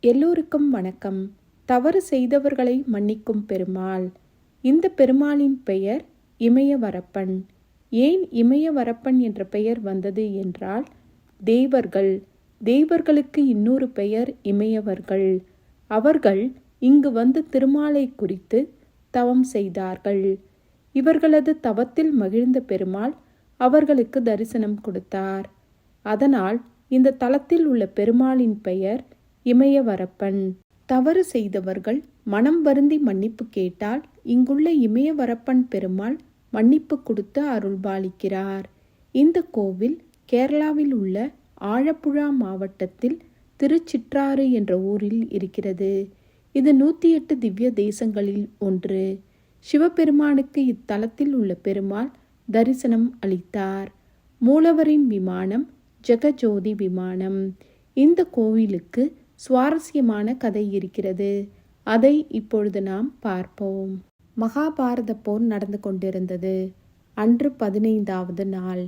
எல்லோருக்கும் வணக்கம். தவறு செய்தவர்களை மன்னிக்கும் பெருமாள். இந்த பெருமாளின் பெயர் இமயவரப்பன். ஏன் இமயவரப்பன் என்ற பெயர் வந்தது என்றால் தேவர்கள். தேவர்களுக்கு இன்னொரு பெயர் இமயவர்கள். அவர்கள் இங்கு வந்து திருமாலை குறித்து தவம் செய்தார்கள். இவர்களது தவத்தில் மகிழ்ந்த பெருமாள் அவர்களுக்கு தரிசனம் கொடுத்தார். அதனால் இந்த தலத்தில் உள்ள பெருமாளின் பெயர் இமயவரப்பன். தவறு செய்தவர்கள் மனம் வருந்தி மன்னிப்பு கேட்டால் இங்குள்ள இமயவரப்பன் பெருமாள் மன்னிப்பு கொடுத்து அருள்பாலிக்கிறார். இந்த கோவில் கேரளாவில் உள்ள ஆழப்புழா மாவட்டத்தில் திருச்சிற்றாறு என்ற ஊரில் இருக்கிறது. இது நூற்றி எட்டு திவ்ய தேசங்களில் ஒன்று. சிவபெருமானுக்கு இத்தலத்தில் உள்ள பெருமாள் தரிசனம் அளித்தார். மூலவரின் விமானம் ஜெகஜோதி விமானம். இந்த கோவிலுக்கு சுவாரஸ்யமான கதை இருக்கிறது. அதை இப்பொழுது நாம் பார்ப்போம். மகாபாரத போர் நடந்து கொண்டிருந்தது. அன்று பதினைந்தாவது நாள்.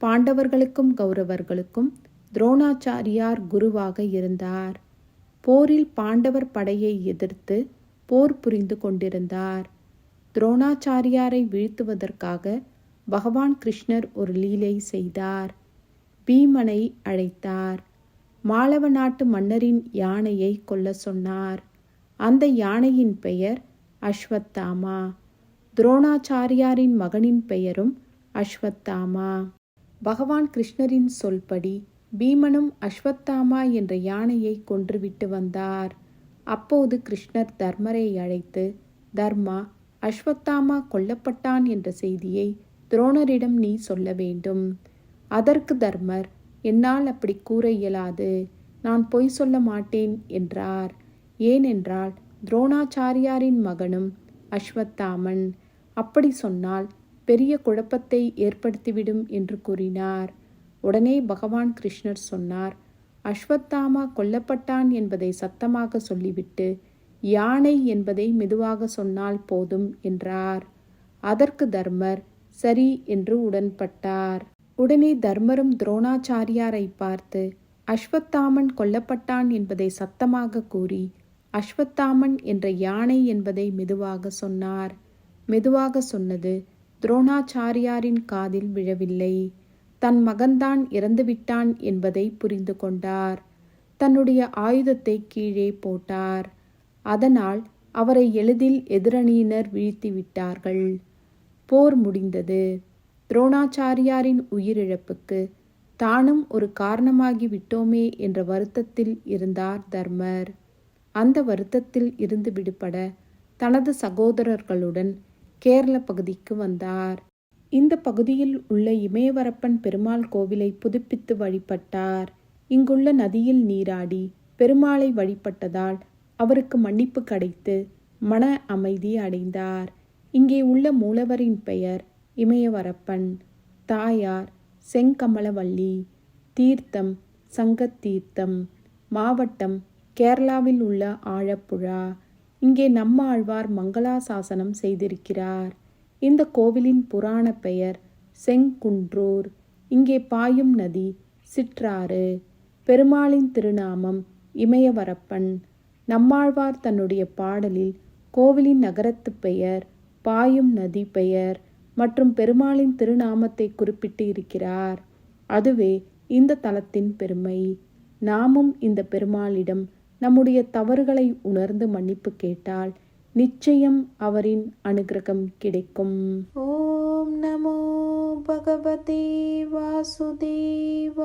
பாண்டவர்களுக்கும் கௌரவர்களுக்கும் துரோணாச்சாரியார் குருவாக இருந்தார். போரில் பாண்டவர் படையை எதிர்த்து போர் புரிந்து கொண்டிருந்தார். துரோணாச்சாரியாரை வீழ்த்துவதற்காக பகவான் கிருஷ்ணர் ஒரு லீலை செய்தார். பீமனை அழைத்தார். மாளவ நாட்டு மன்னரின் யானையை கொல்ல சொன்னார். அந்த யானையின் பெயர் அஸ்வத்தாமா. துரோணாச்சாரியாரின் மகனின் பெயரும் அஸ்வத்தாமா. பகவான் கிருஷ்ணரின் சொல்படி பீமனும் அஸ்வத்தாமா என்ற யானையை கொன்றுவிட்டு வந்தார். அப்போது கிருஷ்ணர் தர்மரை அழைத்து தர்மா அஸ்வத்தாமா கொல்லப்பட்டான் என்ற செய்தியை துரோணரிடம் நீ சொல்ல வேண்டும். அதற்கு தர்மர் என்னால் அப்படி கூற இயலாது. நான் பொய் சொல்ல மாட்டேன் என்றார். ஏனென்றால் துரோணாச்சாரியாரின் மகனும் அஸ்வத்தாமன் அப்படி சொன்னால் பெரிய குழப்பத்தை ஏற்படுத்திவிடும் என்று கூறினார். உடனே பகவான் கிருஷ்ணர் சொன்னார் அஸ்வத்தாமா கொல்லப்பட்டான் என்பதை சத்தமாக சொல்லிவிட்டு யானை என்பதை மெதுவாக சொன்னால் போதும் என்றார். அதற்கு தர்மர் சரி என்று உடன்பட்டார். உடனே தர்மரும் துரோணாச்சாரியாரை பார்த்து அஸ்வத்தாமன் கொல்லப்பட்டான் என்பதை சத்தமாக கூறி அஸ்வத்தாமன் என்ற யானை என்பதை மெதுவாக சொன்னார். மெதுவாக சொன்னது துரோணாச்சாரியாரின் காதில் விழவில்லை. தன் மகன்தான் இறந்துவிட்டான் என்பதை புரிந்து கொண்டார். தன்னுடைய ஆயுதத்தை கீழே போட்டார். அதனால் அவரை எளிதில் எதிரணியினர் வீழ்த்தி விட்டார்கள். போர் முடிந்தது. துரோணாச்சாரியாரின் உயிரிழப்புக்கு தானும் ஒரு காரணமாகி விட்டோமே என்ற வருத்தத்தில் இருந்தார் தர்மர். அந்த வருத்தத்தில் இருந்து விடுபட தனது சகோதரர்களுடன் கேரள பகுதிக்கு வந்தார். இந்த பகுதியில் உள்ள இமயவரப்பன் பெருமாள் கோவிலை புதுப்பித்து வழிபட்டார். இங்குள்ள நதியில் நீராடி பெருமாளை வழிபட்டதால் அவருக்கு மன்னிப்பு கிடைத்து மன அமைதி அடைந்தார். இங்கே உள்ள மூலவரின் பெயர் இமயவரப்பன் தாயார் செங்கமலவள்ளி தீர்த்தம் சங்கத்தீர்த்தம் மாவட்டம் கேரளாவில் உள்ள ஆழப்புழா. இங்கே நம்மாழ்வார் மங்களாசாசனம் செய்திருக்கிறார். இந்த கோவிலின் புராண பெயர் செங்குன்றூர். இங்கே பாயும் நதி சிற்றாறு. பெருமாளின் திருநாமம் இமயவரப்பன். நம்மாழ்வார் தன்னுடைய பாடலில் கோவிலின் நகரத்து பெயர் பாயும் நதி பெயர் மற்றும் பெருமாளின் திருநாமத்தை குறிப்பிட்டு இருக்கிறார் அதுவே இந்த தலத்தின் பெருமை. நாமும் இந்த பெருமாளிடம் நம்முடைய தவறுகளை உணர்ந்து மன்னிப்பு கேட்டால் நிச்சயம் அவரின் அனுகிரகம் கிடைக்கும். ஓம் நமோ பகவதே வாசுதேவாய